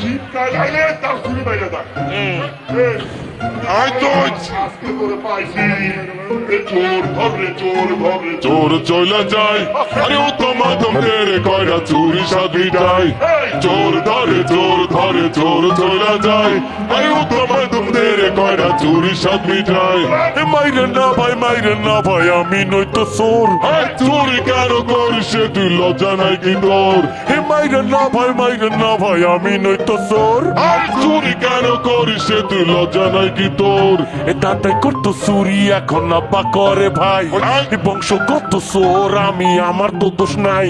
শীতকাল আলে তার চুরি বাইরে চোর চলে যায় আরে ও তো মাধব তেরে কয়রা চুরি সাদি যায় চোর ধরে চোর ধরে চোর চলে যায় আরে ও তো মাধব কয়রা চুরি সাদি যায় এ মাইরে না ভাই, মাইরে না ভাই, আমি নই তো আয় চুরি কেন করিস তুই লজ্জা নাই কি তোর হে মাইরে না ভাই মাইরে না ভাই আমি নই তো চোর। আয় চুরি কেন করিস তুই? লজ্জা নাই কি তোর? এ তাতে করতো চুরি এখন আব্বা করে ভাই। এ বংশগত চোর আমি আমার তো দোষ নাই।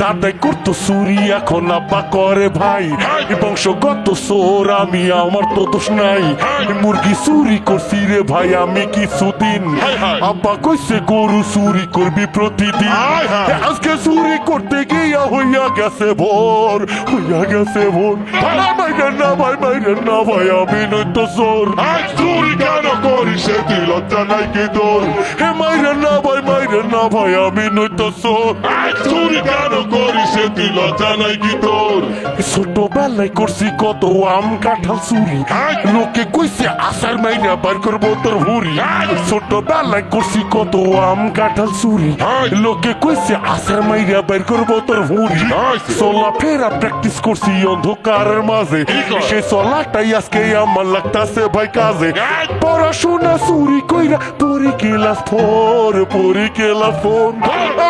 দাদাই করতো চুরি এখন আব্বা করে ভাই। এ বংশগত চোর আমি আমার তো দোষ নাই। মুরগি চুরি করছি রে ভাই আমি কিছুদিন। আব্বা কইছে গরু চুরি করবি প্রতিদিন। আজকে চুরি গেছে ভোর হইয়া গেছে ভোর। মাইরেন না ভাই মাইরেন না ভাই আমি নই তো চোর চুরি কেন করিস এ তুই লজ্জা নাই কি তোর? হে মাইরেন না ভাই না ভাই আমি নই চুরি। কেন করিস এ তুই? লজ্জা নাই কি তোর? ছোটবেলায় করছি কত আম কাঁঠাল চুরি। লোকে কইছে আসার মাইরা বার করব তোর হুরি ছোটবেলায় করছি কত আম কাঁঠাল চুরি। লোকে কইছে আসার মাইরা বার করব তোর হুরি চলা ফেরা প্র্যাকটিস করছি অন্ধকারের মাঝে। সে চলাটাই আজকে আমার লাগতাছে ভাই কাজে। পড়াশোনা চুরি কইরা পড়ি ক্লাস ফোর পড়ি ক্লাস ফোর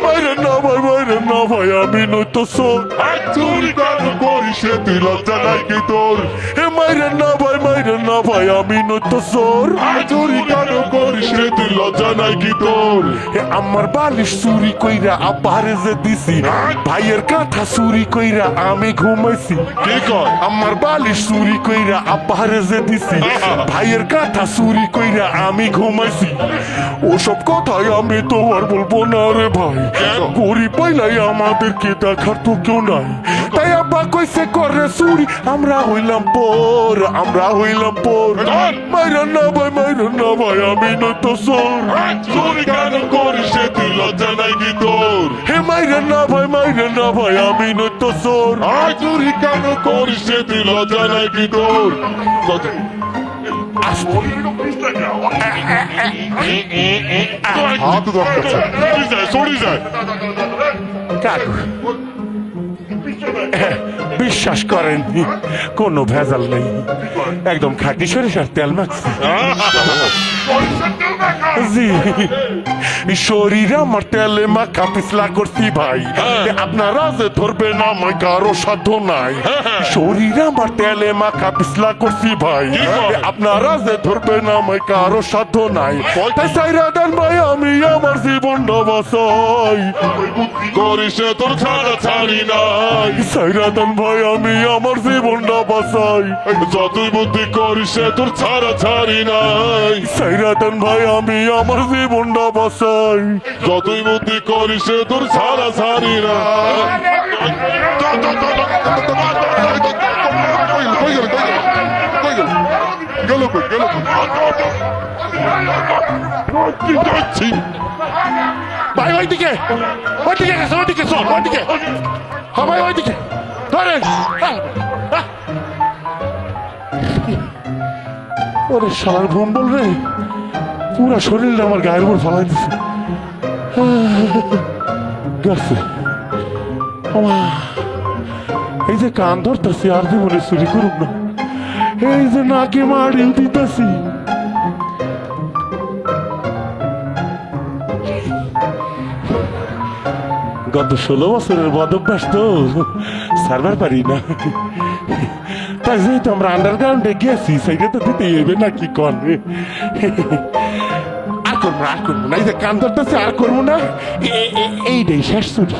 মাইরে না ভাই মাইরে না ভাই আমি নই তো সোর চুরি কেন এ তুই লজ্জা নাই কি তোর? হে মাইরে না ভাই মাইরে না ভাই আমি নই তো সোর চুরি কেন করিস রে তুই? লজ্জা নাই কি তোর? হে আমার বালিশ চুরি কইরা আব্বারে যে দিছি ভাইয়ের কাঁথা চুরি কইরা আমি ঘুমাইছি। কি কর আমার বালিশ চুরি কইরা আব্বারে যে দিছি ভাইয়ের কাঁথা চুরি কইরা আমি ঘুমাইছি। ওসব কথাই আমি তো আর বলব না রে ভাই। গরিব পাইলাই আমাদেরকে দেখার তো কেউ নাই। তাই আব্বা কইছে করে চুরি আমরা হইলাম পর আমরা হইলাম পর মাইরা না ভাই মাইরা না ভাই আমি নই তো সোর চুরি কেন করিস সে তুই লজ্জা নাই কি তোর হে মাইরা না ভাই মাইরা না ভাই আমি নই তো সোর চুরি কেন করিস সে তুই লজ্জা নাই কি তোর হাত সরি যায় কাকু বিশ্বাস করেন কোনো ভেজাল নেই। একদম খাঁটি সরিষার তেল মাখছি। জি। শরীর আমার তেলে মাখা পিছলা করছি ভাই। আপনারা যে ধরবেন আমায় কারও সাধ্য নাই। শরীর আমার তেলে মাখা পিছলা করছি ভাই। আপনারা যে ধরবেন আমায় কারও সাধ্য নাই। সাইরা দেন ভাই আমি আমার জীবনটা বাসাই করিস তোর ছাড়া ছাড়ি নাই। সাইরা দেন ভাই আমি আমার জীবনটা বাসাই যতই বুদ্ধি করিস তোর ছাড়া ছাড়ি নাই। সাইরা দেন ভাই আমি আমার জীবনটা বাসাই যতই বুদ্ধি এ তোর ছাড়া ছাড়ি না। ভাই ওইদিকে ওইদিকে গেছে ওইদিকে চল ওইদিকে। হ্যাঁ ভাই ওইদিকে। ধরেন। আহ, আহ। ওরে শালার ঘুম বলবে? পুরা শরীরটা আমার গায়ের উপর ফালাই দিছে। গেছে। এই যে কান ধরতেছি, আর জীবনে চুরি করুক না। এই যে নাকে মাড়ি দিতেছি। গত ষোলো বছরের বদভ্যাস তো সার্ভার পারি না। তাই যেহেতু আমরা আন্ডারগ্রাউন্ডে গেছি, সেইটা তো দিতে হবে না, কি কর আর করব না। এই যে কান ধরতেছে আর করব না। এইটাই শেষ চুরি